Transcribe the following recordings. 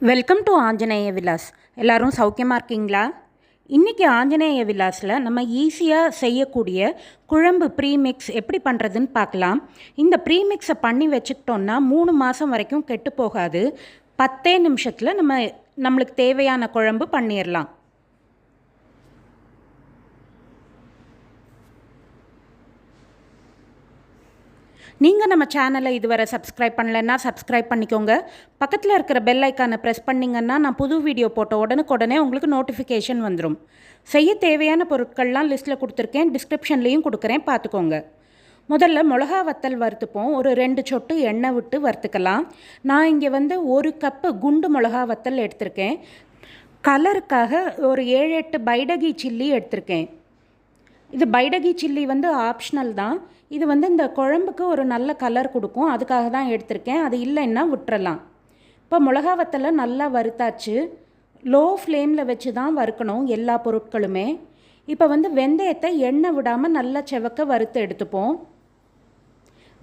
Welcome to Anjaneya Vilas எல்லோரும் சௌக்கியமாக இருக்கீங்களா? இன்றைக்கி ஆஞ்சநேய விலாஸில் நம்ம ஈஸியாக செய்யக்கூடிய குழம்பு ப்ரீமிக்ஸ் எப்படி பண்ணுறதுன்னு பார்க்கலாம். இந்த ப்ரீமிக்ஸை பண்ணி வச்சுக்கிட்டோன்னா மூணு மாதம் வரைக்கும் கெட்டு போகாது. பத்தே நிமிஷத்தில் நம்ம நம்மளுக்கு தேவையான குழம்பு பண்ணிடலாம் நீங்கள் நம்ம சேனலை இதுவரை சப்ஸ்கிரைப் பண்ணலைன்னா சப்ஸ்கிரைப் பண்ணிக்கோங்க. பக்கத்தில் இருக்கிற பெல் ஐக்கானை ப்ரெஸ் பண்ணிங்கன்னா நான் புது வீடியோ போட்ட உடனுக்குடனே உங்களுக்கு நோட்டிஃபிகேஷன் வந்துடும் செய்ய தேவையான பொருட்கள்லாம் லிஸ்ட்டில் கொடுத்துருக்கேன். டிஸ்கிரிப்ஷன்லேயும் கொடுக்குறேன். பார்த்துக்கோங்க. முதல்ல மிளகா வத்தல் வறுத்துப்போம். ஒரு ரெண்டு சொட்டு எண்ணெய் விட்டு வறுத்துக்கலாம். நான் இங்கே வந்து ஒரு கப்பு குண்டு மிளகா வத்தல் எடுத்திருக்கேன். கலருக்காக ஒரு ஏழு எட்டு பைடகி சில்லி எடுத்திருக்கேன். இது பைடகி சில்லி வந்து ஆப்ஷனல் தான். இது வந்து இந்த குழம்புக்கு ஒரு நல்ல கலர் கொடுக்கும். அதுக்காக தான் எடுத்திருக்கேன். அது இல்லைன்னா விட்டுறலாம். இப்போ மிளகா வத்தலை நல்லா வறுத்தாச்சு. லோ ஃப்ளேமில் வச்சு தான் வறுக்கணும் எல்லா பொருட்களுமே. இப்போ வந்து வெந்தயத்தை எண்ணெய் விடாமல் நல்லா செவக்க வறுத்து எடுத்துப்போம்.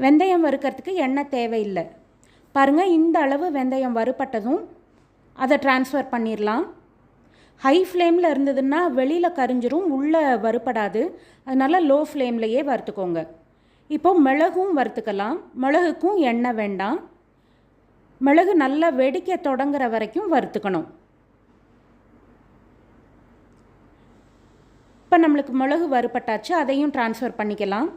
வெந்தயம் வறுக்கிறதுக்கு எண்ணெய் தேவையில்லை. பாருங்கள் இந்த அளவு வெந்தயம் வறுப்பட்டதும் அதை ட்ரான்ஸ்ஃபர் பண்ணிடலாம் ஹை ஃப்ளேமில் இருந்ததுன்னா வெளியில் கரிஞ்சிரும் உள்ளே வறுப்படாது அதனால் லோ ஃப்ளேம்லையே வறுத்துக்கோங்க. இப்போ மிளகும் வறுத்துக்கலாம். மிளகுக்கும் எண்ணெய் வேண்டாம். மிளகு நல்லா வெடிக்க தொடங்குற வரைக்கும் வறுத்துக்கணும். இப்போ நம்மளுக்கு மிளகு வறுப்பட்டாச்சு அதையும் ட்ரான்ஸ்ஃபர் பண்ணிக்கலாம்.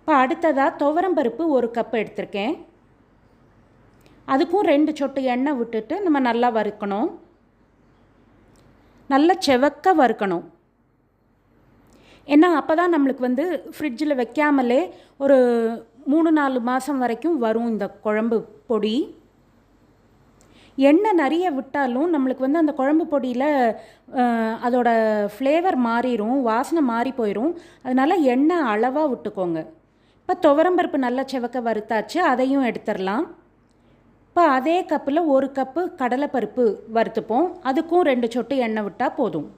இப்போ அடுத்ததாக துவரம்பருப்பு ஒரு கப் எடுத்திருக்கேன். அதுக்கும் ரெண்டு சொட்டு எண்ணெய் விட்டுட்டு நம்ம நல்லா வறுக்கணும். நல்லா செவக்க வறுக்கணும். ஏன்னா அப்போ தான் நம்மளுக்கு வந்து ஃப்ரிட்ஜில் வைக்காமலே ஒரு மூணு நாலு மாதம் வரைக்கும் வரும் இந்த குழம்பு பொடி. எண்ணெய் நிறைய விட்டாலும் நம்மளுக்கு வந்து அந்த குழம்பு பொடியில் அதோட ஃப்ளேவர் மாறிடும் வாசனை மாறி போயிடும் அதனால் எண்ணெய் அளவாக விட்டுக்கோங்க. இப்போ துவரம்பருப்பு நல்லா செவக்க வறுத்தாச்சு அதையும் எடுத்துடலாம். இப்போ அதே கப்பில் ஒரு கப்பு கடலைப்பருப்பு வறுத்துப்போம். அதுக்கும் ரெண்டு சொட்டு எண்ணெய் விட்டால் போதும்.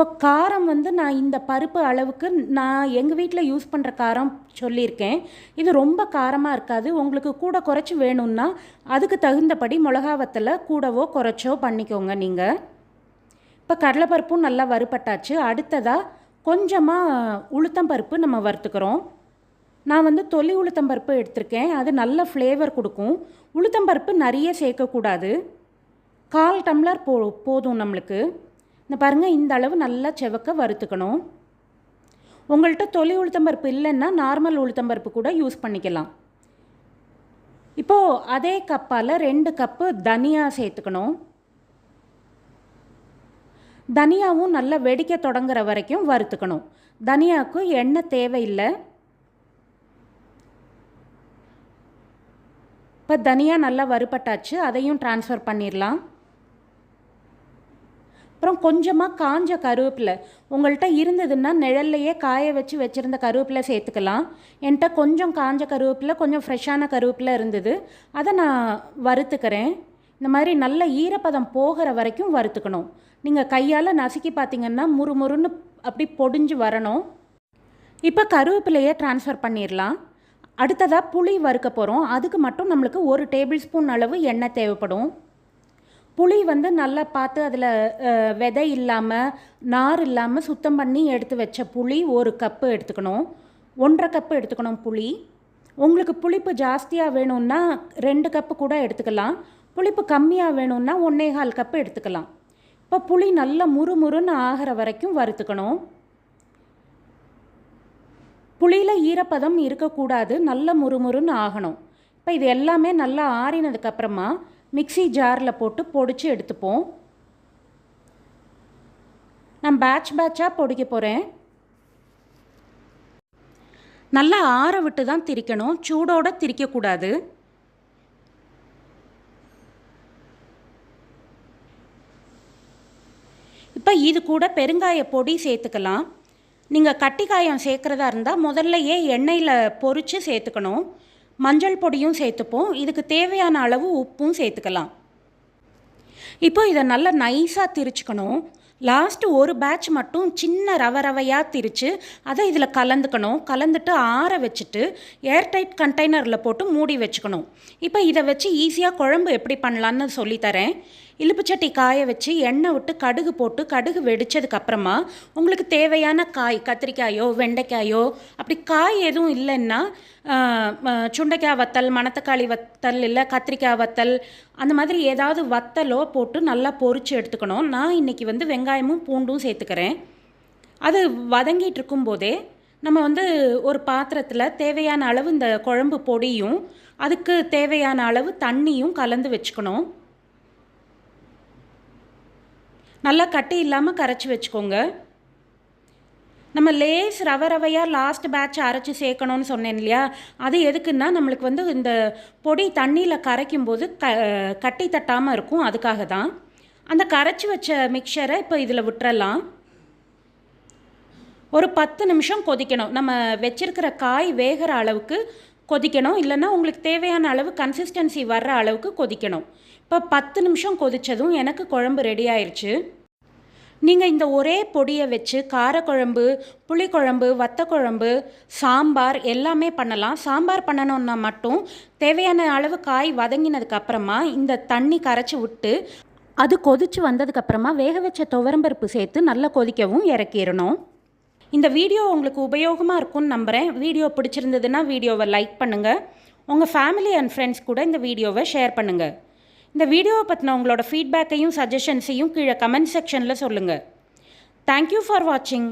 இப்போ காரம் வந்து நான் இந்த பருப்பு அளவுக்கு நான் எங்கள் வீட்டில் யூஸ் பண்ணுற காரம் சொல்லியிருக்கேன். இது ரொம்ப காரமாக இருக்காது. உங்களுக்கு கூட குறைச்சி வேணும்னா அதுக்கு தகுந்தபடி மிளகா வத்தலை கூடவோ குறைச்சோ பண்ணிக்கோங்க நீங்கள் இப்போ கடலைப்பருப்பும் நல்லா வறுப்பட்டாச்சு அடுத்ததாக கொஞ்சமாக உளுத்தம்பருப்பு நம்ம வறுத்துக்கிறோம். நான் வந்து தொலி உளுத்தம்பருப்பு எடுத்திருக்கேன். அது நல்ல ஃப்ளேவர் கொடுக்கும். உளுத்தம்பருப்பு நிறைய சேர்க்கக்கூடாது. கால் டம்ளர் போ போதும் நம்மளுக்கு. இந்த பாருங்கள் இந்த அளவு நல்லா செவக்க வறுத்துக்கணும். உங்கள்கிட்ட தொலி உளுத்தம்பருப்பு இல்லைன்னா நார்மல் உளுத்தம்பருப்பு கூட யூஸ் பண்ணிக்கலாம். இப்போது அதே கப்பால் ரெண்டு கப்பு தனியா சேர்த்துக்கணும். தனியாவும் நல்லா வெடிக்க தொடங்குற வரைக்கும் வறுத்துக்கணும். தனியாவுக்கு எண்ணெய் தேவையில்லை. இப்போ தனியா நல்லா வறுபட்டாச்சு அதையும் ட்ரான்ஸ்ஃபர் பண்ணிடலாம் அப்புறம் கொஞ்சமாக காஞ்ச கருவேப்பிலை. உங்கள்கிட்ட இருந்ததுன்னா நிழல்லையே காய வச்சு வச்சுருந்த கருவேப்பிலை சேர்த்துக்கலாம். என்கிட்ட கொஞ்சம் காஞ்ச கருவேப்பிலை கொஞ்சம் ஃப்ரெஷ்ஷான கருவேப்பிலை இருந்தது. அதை நான் வறுத்துக்கிறேன். இந்த மாதிரி நல்ல ஈரப்பதம் போகிற வரைக்கும் வறுத்துக்கணும். நீங்கள் கையால் நசுக்கி பார்த்தீங்கன்னா முறுமுறுன்னு அப்படி பொடிஞ்சு வரணும். இப்போ கருவேப்பிலையே ட்ரான்ஸ்ஃபர் பண்ணிடலாம். அடுத்ததாக புளி வறுக்க போகிறோம் அதுக்கு மட்டும் நம்மளுக்கு ஒரு டேபிள் ஸ்பூன் அளவு எண்ணெய் தேவைப்படும். புளி வந்து நல்லா பார்த்து அதில் விதை இல்லாமல் நார் இல்லாமல் சுத்தம் பண்ணி எடுத்து வச்ச புளி ஒரு கப்பு எடுத்துக்கணும். ஒன்றரை கப்பு எடுத்துக்கணும் புளி. உங்களுக்கு புளிப்பு ஜாஸ்தியாக வேணும்னா ரெண்டு கப்பு கூட எடுத்துக்கலாம். புளிப்பு கம்மியாக வேணும்னா ஒன்றே கால் கப்பு எடுத்துக்கலாம். இப்போ புளி நல்லா முறுமுறுன்னு ஆகிற வரைக்கும் வறுத்துக்கணும். புளியில் ஈரப்பதம் இருக்கக்கூடாது. நல்ல முறுமுறுன்னு ஆகணும். இப்போ இது எல்லாமே நல்லா ஆறினதுக்கப்புறமா மிக்சி ஜாரில் போட்டு பொடிச்சு எடுத்துப்போம். நான் பேட்ச் பேட்சாக பொடிக்க போகிறேன் நல்லா ஆற விட்டு தான் திரிக்கணும். சூடோடு திரிக்கக்கூடாது இப்போ இது கூட பெருங்காய பொடி சேர்த்துக்கலாம். நீங்கள் கட்டிக்காயம் சேர்க்குறதா இருந்தால் முதல்லையே எண்ணெயில் பொறிச்சு சேர்த்துக்கணும். மஞ்சள் பொடியும் சேர்த்துப்போம். இதுக்கு தேவையான அளவு உப்பும் சேர்த்துக்கலாம். இப்போ இதை நல்லா நைஸாக திரிச்சுக்கணும். லாஸ்ட்டு ஒரு பேட்ச் மட்டும் சின்ன ரவ ரவையாக திரித்து அதை இதில் கலந்துக்கணும். கலந்துட்டு ஆற வச்சுட்டு ஏர்டைட் கண்டெய்னரில் போட்டு மூடி வச்சுக்கணும். இப்போ இதை வச்சு ஈஸியாக குழம்பு எப்படி பண்ணலான்னு சொல்லித்தரேன் இலுப்புச்சட்டி காய வச்சு எண்ணெய் விட்டு கடுகு போட்டு கடுகு வெடித்ததுக்கப்புறமா உங்களுக்கு தேவையான காய் கத்திரிக்காயோ வெண்டைக்காயோ அப்படி காய் எதுவும் இல்லைன்னா சுண்டைக்காய் வத்தல் மணத்தக்காளி வத்தல் இல்லை கத்திரிக்காய் வத்தல் அந்த மாதிரி ஏதாவது வத்தலோ போட்டு நல்லா பொறிச்சு எடுத்துக்கணும். நான் இன்றைக்கி வந்து வெங்காயமும் பூண்டும் சேர்த்துக்கிறேன். அது வதங்கிட்டு இருக்கும்போதே நம்ம வந்து ஒரு பாத்திரத்தில் தேவையான அளவு இந்த குழம்பு பொடியும் அதுக்கு தேவையான அளவு தண்ணியும் கலந்து வச்சுக்கணும். நல்லா கட்டி இல்லாமல் கரைச்சி வச்சுக்கோங்க. நம்ம லேஸ் ரவ ரவையாக லாஸ்ட் பேட்ச் அரைச்சி சேர்க்கணும்னு சொன்னேன் இல்லையா? அது எதுக்குன்னா நம்மளுக்கு வந்து இந்த பொடி தண்ணியில் கரைக்கும் போது க கட்டி தட்டாமல் இருக்கும். அதுக்காக தான். அந்த கரைச்சி வச்ச மிக்சரை இப்போ இதில் விட்டுறலாம். ஒரு பத்து நிமிஷம் கொதிக்கணும். நம்ம வச்சிருக்கிற காய் வேகிற அளவுக்கு கொதிக்கணும். இல்லைன்னா உங்களுக்கு தேவையான அளவு கன்சிஸ்டன்சி வர்ற அளவுக்கு கொதிக்கணும். இப்போ பத்து நிமிஷம் கொதித்ததும் எனக்கு குழம்பு ரெடி ஆயிடுச்சு நீங்கள் இந்த ஒரே பொடியை வச்சு காரக்குழம்பு புளிக்குழம்பு வத்தக்குழம்பு சாம்பார் எல்லாமே பண்ணலாம். சாம்பார் பண்ணணுன்னா மட்டும் தேவையான அளவு காய் வதங்கினதுக்கப்புறமா இந்த தண்ணி கரைச்சி விட்டு அது கொதிச்சு வந்ததுக்கப்புறமா வேக வச்ச துவரம்பருப்பு சேர்த்து நல்லா கொதிக்கவும் இறக்கிடணும். இந்த வீடியோ உங்களுக்கு உபயோகமாக இருக்கும்னு நம்புகிறேன் வீடியோ பிடிச்சிருந்ததுன்னா வீடியோவை லைக் பண்ணுங்கள் உங்கள் ஃபேமிலி அண்ட் ஃப்ரெண்ட்ஸ் கூட இந்த வீடியோவை ஷேர் பண்ணுங்கள் இந்த வீடியோவை பற்றின உங்களோட ஃபீட்பேக்கையும் சஜஷன்ஸையும் கீழே கமெண்ட் செக்ஷனில் சொல்லுங்கள் தேங்க்யூ ஃபார் வாட்சிங்